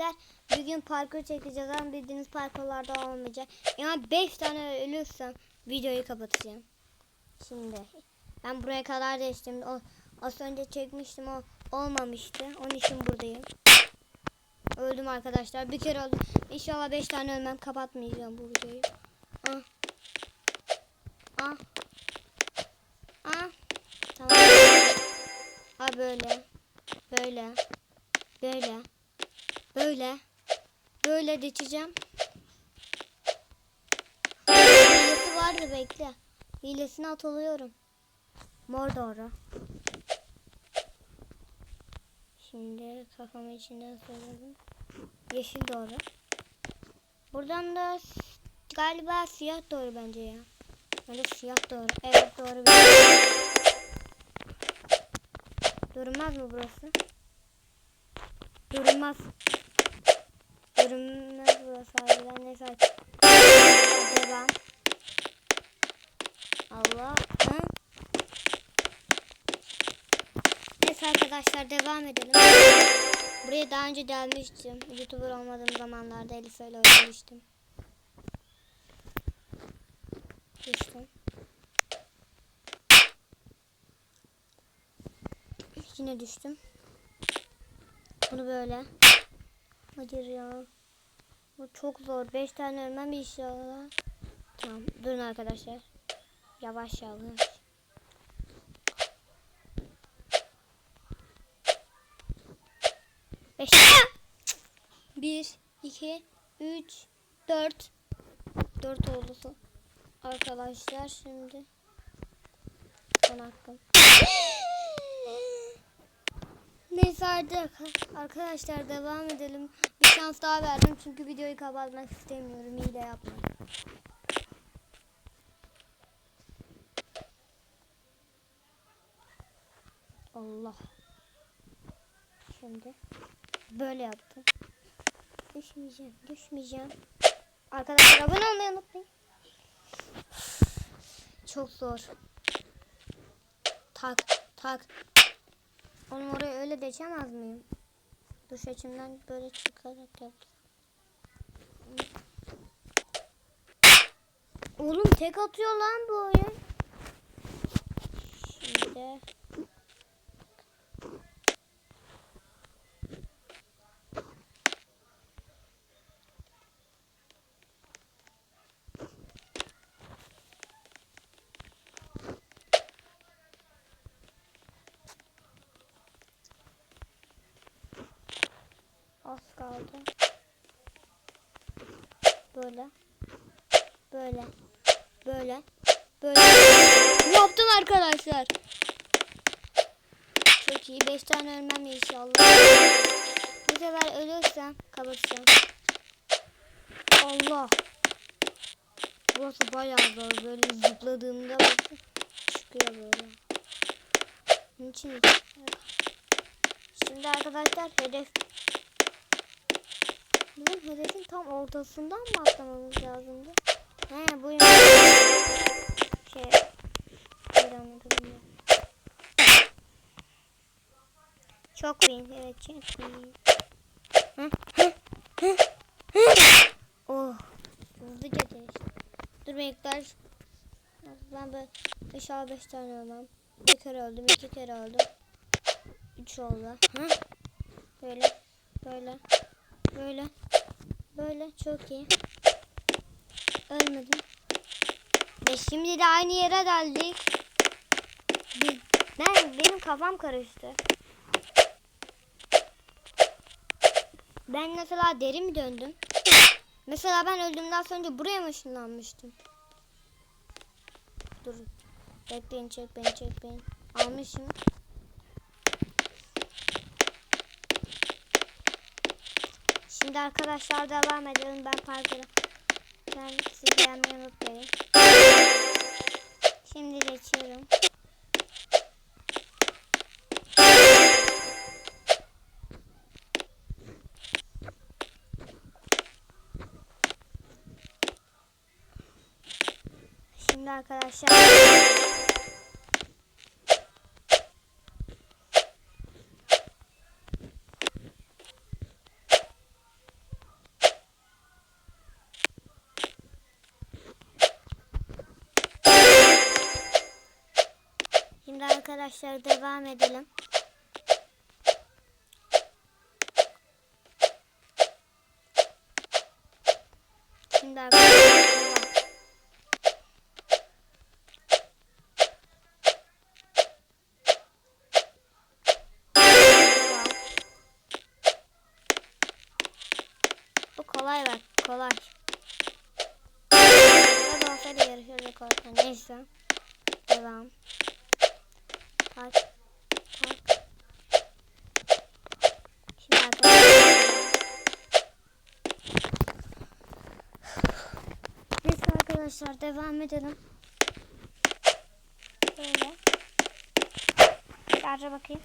arkadaşlar bugün parkur çekeceğiz ama bildiğiniz parkurlarda olmayacak. Yani 5 tane ölürsem videoyu kapatacağım. Şimdi ben buraya kadar geçtim. O, az önce çekmiştim o olmamıştı. Onun için buradayım. Öldüm arkadaşlar. Bir kere öldüm. İnşallah 5 tane ölmem. Kapatmayacağım bu videoyu. Ah. Ah. Ah. Tamam. Ha böyle. Böyle. Böyle. Böyle. Böyle geçeceğim. Hilesi vardı bekle. Hilesini atalıyorum. Mor doğru. Şimdi kafamı içinden söyledim. Yeşil doğru. Buradan da galiba siyah doğru bence ya. Öyle siyah doğru. Evet doğru. Durmaz mı burası? Durmaz. Durmaz burası harbiden neyse. Devam. Allah. Hı? Neyse arkadaşlar devam edelim. Buraya daha önce gelmiştim. Youtuber olmadığım zamanlarda Elif öyle oynamıştım. Düştüm. Yine düştüm. Bunu böyle. Hayır ya. Bu çok zor. 5 tane ölmem inşallah. Tamam. Durun arkadaşlar. Yavaş yavaş. Beş. Bir, iki, üç, dört. Dört oldu. Arkadaşlar şimdi. Son hakkım. Neyse artık arkadaşlar devam edelim. Şans daha verdim çünkü videoyu kapatmak istemiyorum. İyi de yapmayın. Allah. Şimdi böyle yaptım. Düşmeyeceğim, düşmeyeceğim. Arkadaşlar abone olmayı unutmayın. Çok zor. Tak, tak, onu oraya öyle geçemez miyim? Duş açımdan böyle çıkarak yaptım. Oğlum tek atıyor lan bu oyun. Şimdi az kaldı. Böyle. Böyle. Böyle. Böyle. Yaptım arkadaşlar. Çok iyi. 5 tane ölmem inşallah. Bu sefer ölürsem kapatacağım. Allah. Burası bayağı zor. Böyle zıpladığımda bakın çıkıyor böyle. Bunun Şimdi arkadaşlar hedef hedefin tam ortasından mı atlamamız lazımdı? He buymuş. Şey. Bir anladım ya. Çok win. Evet çok win. Oh. Hızlıca geçti. Dur bekler. Ben böyle inşallah 5 tane ölmem. Bir kere öldüm, iki kere öldüm. Üç oldu. Hı? Böyle, böyle, böyle, böyle çok iyi. Ölmedim. Ve şimdi de aynı yere geldik. Ben, benim kafam karıştı. Ben mesela deri mi döndüm? Mesela ben öldüğümden sonra buraya mı ışınlanmıştım? Dur. Bekleyin çek beni çek beni. Almışım. Şimdi arkadaşlar devam edelim. Ben parkuru. Ben sizi beğenmeyi unutmayın. Şimdi geçiyorum. Şimdi arkadaşlar arkadaşlar devam edelim. Şimdi arkadaşlar. Bu kolay bak kolay. Hadi olsa da yarışırdık olsa neyse. Devam. Tak. Tak. Şimdi arkadaşlar. Neyse arkadaşlar devam edelim. Böyle. Şarja bakayım.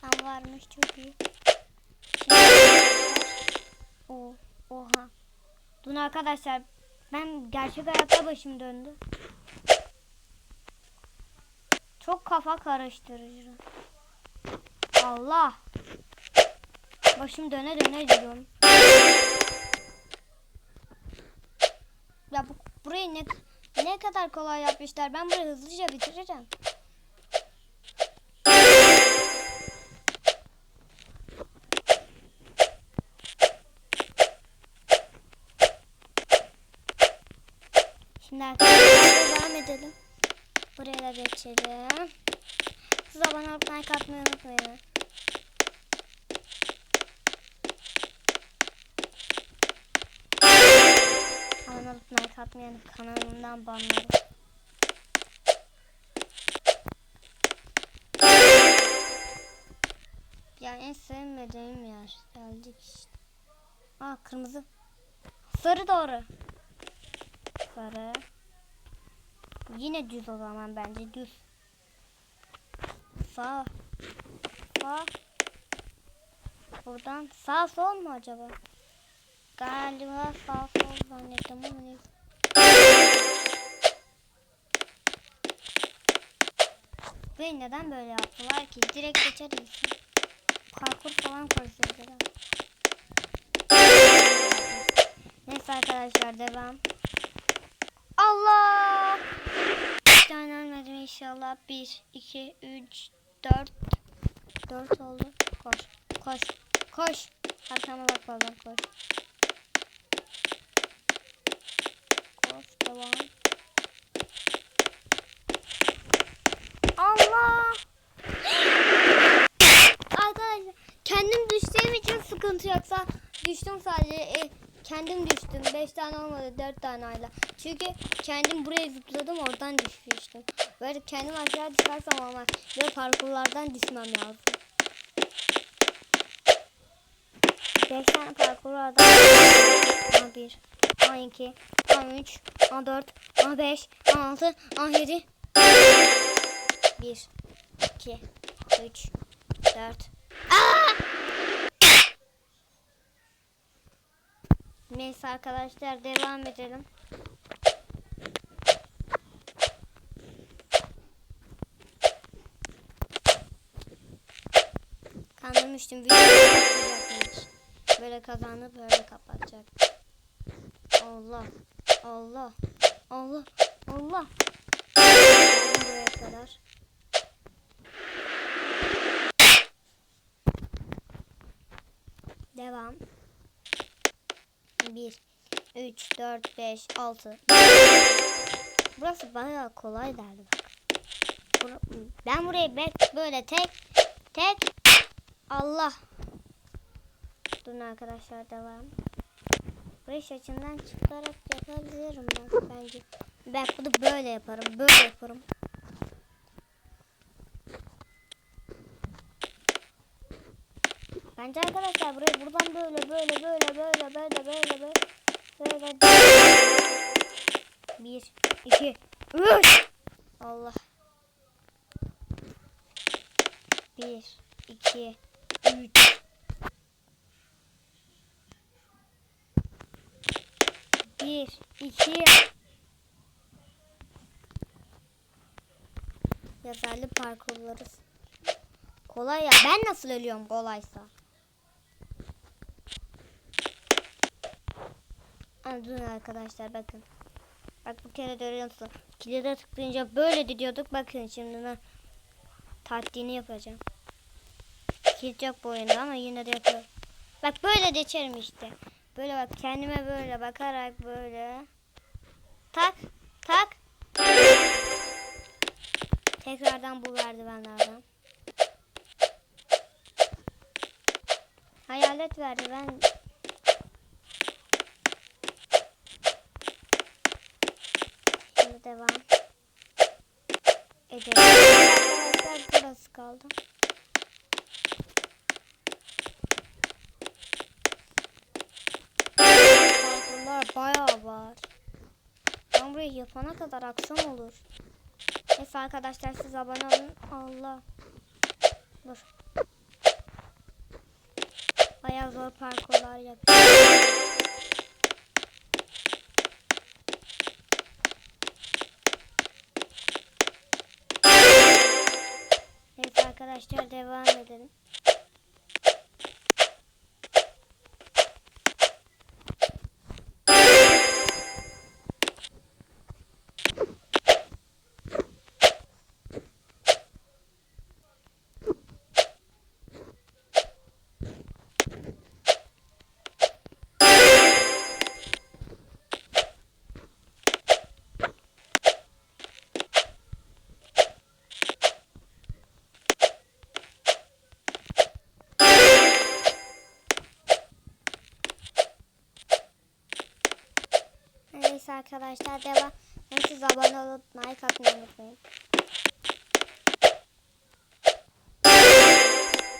Tam varmış çok iyi. Oo, oha. Dün arkadaşlar ben gerçek hayatta başım döndü. Çok kafa karıştırıcı. Allah. Başım döne döne gidiyorum. Ya bu, burayı ne ne kadar kolay yapmışlar. Ben burayı hızlıca bitireceğim. Şimdi arkadaşlar devam edelim. Buraya da geçelim. Siz abone olup like atmayı unutmayın. Abone olup like atmayan kanalımdan banlarım. Ya en sevmediğim yer. Geldik işte. Aa kırmızı. Sarı doğru. Sarı. Yine düz o zaman bence düz. Sağ. Sağ. Buradan sağ sol mu acaba? Galiba sağ sol zannettim ama neyse. Ve neden böyle yaptılar ki? Direkt geçeriz. Parkur falan koysaydılar. Neyse arkadaşlar devam. Allah! Bir tane ölmedim inşallah. 1, 2, 3, 4. 4 oldu. Koş. Koş. Koş. Arkama bak bakalım koş. Koş. Devam. Allah! Arkadaşlar kendim düştüğüm için sıkıntı yoksa düştüm sadece e, kendim düştüm. 5 tane olmadı 4 tane ayla. Çünkü kendim buraya zıpladım oradan düşmüştüm. Böyle kendim aşağı düşersem ama böyle parkurlardan düşmem lazım. 5 tane parkurlardan 11 12 13 14 15 16 17 1 2 3 4 Neyse arkadaşlar devam edelim. Kandırmıştım. Böyle kazanıp böyle kapatacak. Allah. Allah. Allah. Allah. Buraya kadar. Devam. 1, 3, 4, 5, 6. Burası bayağı kolay derdi bak. Ben burayı böyle tek tek Allah. Durun arkadaşlar devam. Burayı açımdan çıkarak yapabilirim ben bence. Ben bunu böyle yaparım. Böyle yaparım. Bence arkadaşlar burayı buradan böyle böyle böyle böyle böyle böyle böyle. Böyle bir iki üç. Allah. Bir iki üç. Bir iki. Yazarlı parkurları kolay ya. Ben nasıl ölüyorum kolaysa Anladın arkadaşlar bakın. Bak bu kere görüyor musun? Kilide tıklayınca böyle diyorduk. Bakın şimdi ne? taktiğini yapacağım. Hiç yok bu oyunda ama yine de yapıyorum. Bak böyle geçerim işte. Böyle bak kendime böyle bakarak böyle. Tak tak. Tekrardan bu merdivenlerden. Hayalet verdi ben. Devam. Edelim. Arkadaşlar burası kaldı. Parkurlar bayağı var. Ben burayı yapana kadar akşam olur. Neyse arkadaşlar siz abone olun. Allah. Dur. Bayağı zor parkurlar yapıyorum. Arkadaşlar devam edelim. Neyse arkadaşlar devam. Siz abone olup like atmayı unutmayın.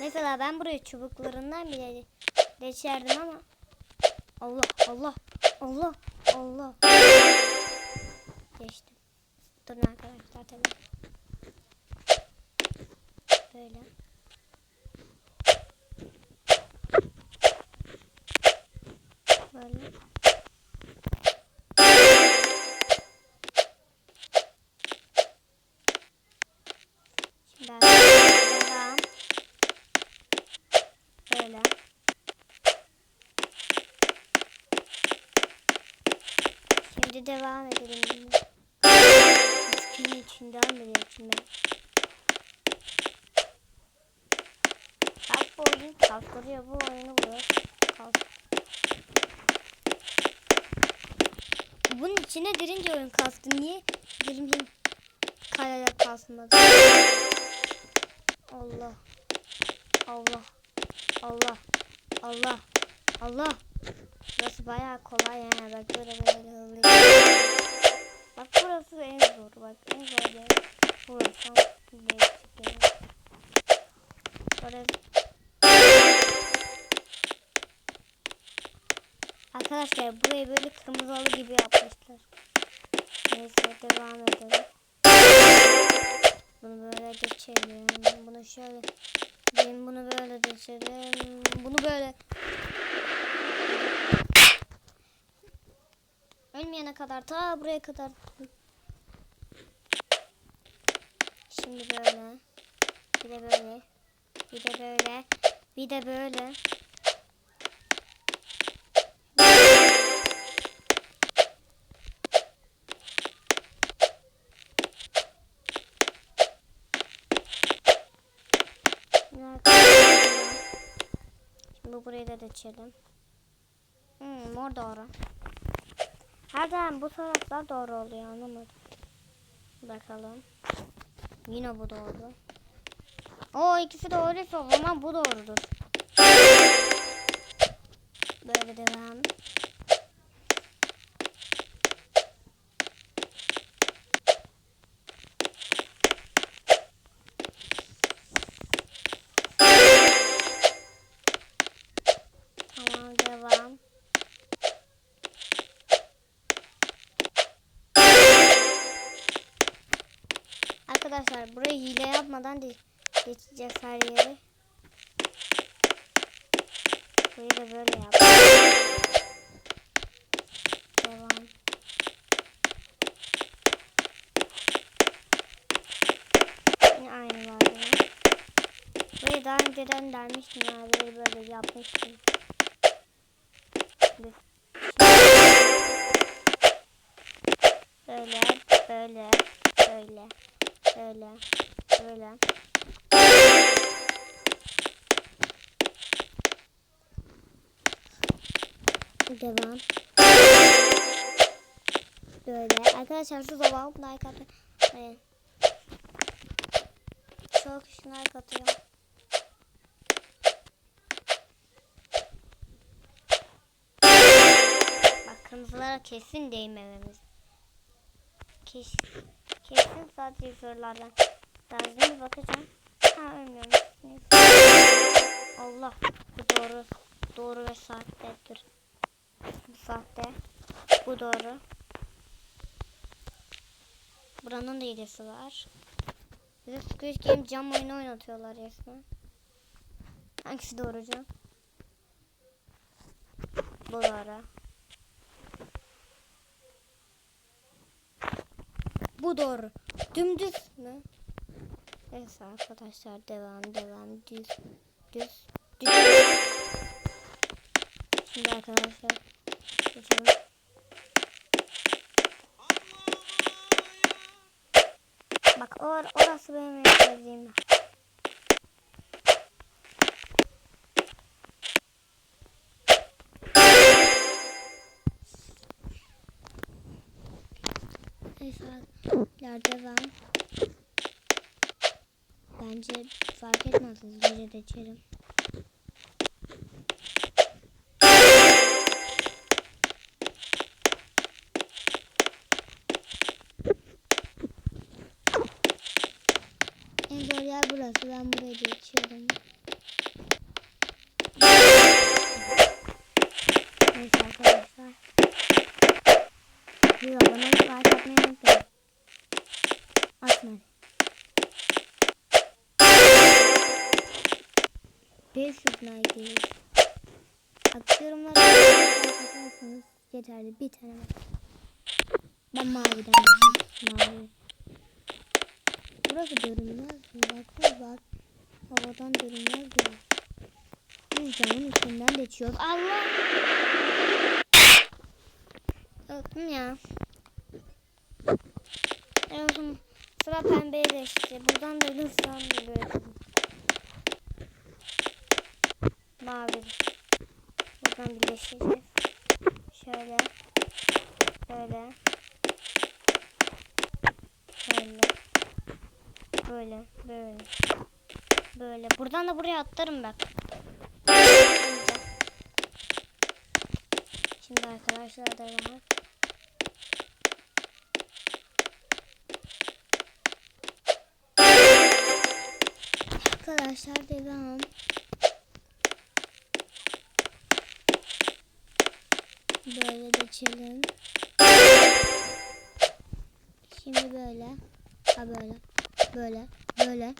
Mesela ben buraya çubuklarından bile geçerdim ama Allah Allah Allah Allah geçtim. Durun arkadaşlar tabii. Böyle. Böyle. Devam edelim. Üçgünün içinden bile içinde. Bak bu oyun kaldırıyor. Bu oyunu vuruyor. Kalk. Bunun içine girince oyun kastı. Niye girmeyeyim? Kayaya kasmadı. Allah. Allah. Allah. Allah. Allah. Burası bayağı kolay yani. Bak böyle böyle hızlı. Bak burası en zor. Bak en zor yer. Burası. Burası. Arkadaşlar burayı böyle kırmızılı gibi yapmışlar. Neyse devam edelim. Bunu böyle geçelim. Bunu şöyle. Ben bunu böyle geçelim. Bunu böyle. Ölmeyene kadar ta buraya kadar. Şimdi böyle. Bir de böyle. Bir de böyle. Bir de böyle. Şimdi burayı da geçelim. Hmm, mor doğru. Zaman bu taraflar doğru oluyor anlamadım. Bakalım. Yine bu doğru. O ikisi doğruysa o zaman bu doğrudur. Böyle devam. Yapmadan de geçeceğiz her yeri. Burayı da böyle yap. Devam. Yine aynı ya. Burayı daha önceden dermiştim ya. Böyle böyle yapmıştım. Böyle, böyle, böyle, böyle, Böyle. Devam. Böyle. Arkadaşlar şu zaman like atmayın. Çok işin like atıyorum. Bak kırmızılara kesin değmememiz. Kesin, kesin sadece şuralardan. Bir bakacağım. Ha ölmüyorum. Allah bu doğru. Doğru ve saattedir. Bu sahte. Bu doğru. Buranın da hilesi var. Bize Squid Game cam oyunu oynatıyorlar resmen. Hangisi doğrucu? Bu doğru. Bu doğru. Dümdüz mü? Neyse arkadaşlar devam devam düz düz düz. Şimdi arkadaşlar geçelim. Bak or orası benim en sevdiğim. Neyse devam. Bence fark etmez hızlıca geçelim. En zor yer burası. Ben buraya geçiyorum. Neyse arkadaşlar. Bir abone olup like atmayı unutmayın. Atmayın. 500 like yorumlara atarsanız yeterli. Bir tane. Ben maviden. Mavi. Burası görünmez mi? Bak bak. Havadan görünmez mi? Biz camın üstünden geçiyoruz. Allah! Öptüm ya. Evet, sıra pembeye geçti. Buradan da lütfen böyle. Mavi. Buradan birleşeceğiz. Şöyle. Böyle. Böyle. Böyle. Böyle. Böyle. Buradan da buraya atlarım bak. Şimdi arkadaşlar devam. Arkadaşlar devam. Böyle geçelim. Şimdi böyle. Ha böyle. Böyle. Böyle.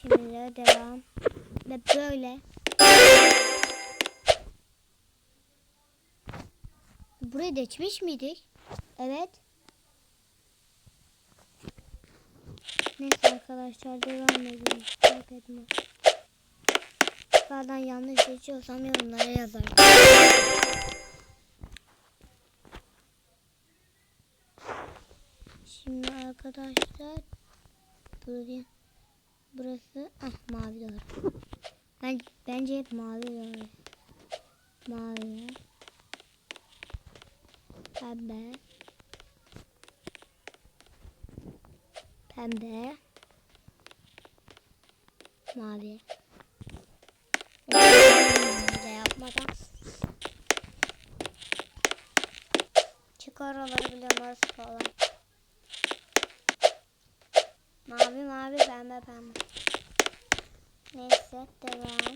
Şimdi de devam. Ve böyle. Burayı geçmiş miydik? Evet. Neyse arkadaşlar devam edelim. Fark etmez. Bazen yanlış geçiyorsam yorumlara yazarım. Şimdi arkadaşlar buraya burası ah mavi doğru. Ben bence hep mavi doğru. Mavi. Pembe. Pembe. Mavi. Önce yapmadan. Çık oraları biliyorum kolay. Mavi mavi pembe pembe. Neyse devam.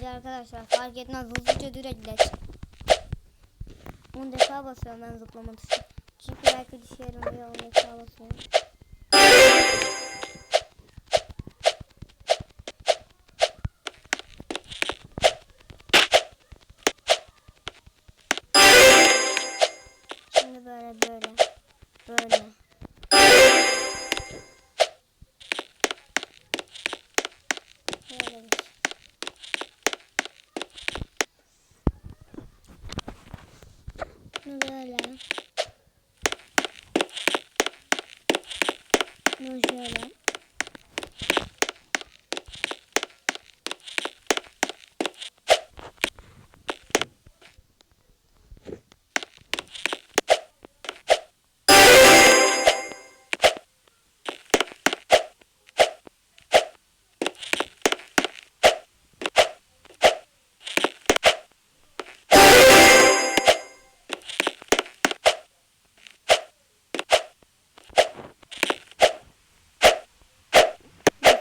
Bence arkadaşlar fark etmez hızlıca direkt geç. 10 defa basıyorum ben zıplama tuşu. Çünkü belki düşerim diye 10 defa basıyorum.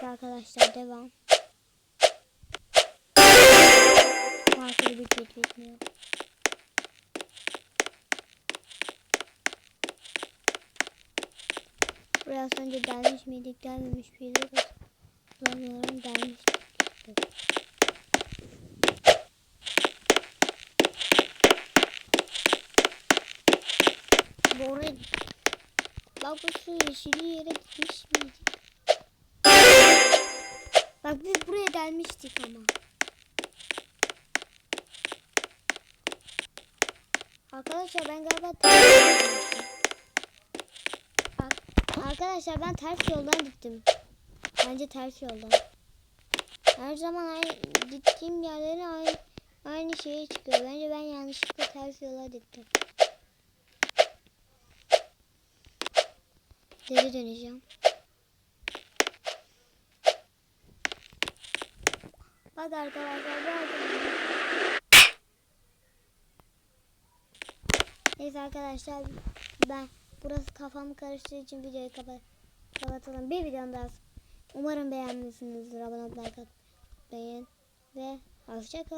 Arkadaşlar devam. Bir şey bitmiyor. Buraya az önce gelmiş miydik gelmemiş miydik? Bulamıyorum gelmiştik. Bu oraya Bak bu şu yeşili yere gitmiş miydik? Bak biz buraya gelmiştik ama. Arkadaşlar ben galiba. Bak, arkadaşlar ben ters yoldan gittim. Bence ters yoldan. Her zaman aynı, gittiğim yerlere aynı, aynı şeye çıkıyor. Bence ben yanlışlıkla ters yola gittim. Geri döneceğim. Bak arkadaşlar mü? Neyse arkadaşlar ben burası kafamı karıştığı için videoyu kapa kapatalım. Bir videom daha. Umarım beğenmişsinizdir. Abone olmayı, like atmayı ve hoşçakalın.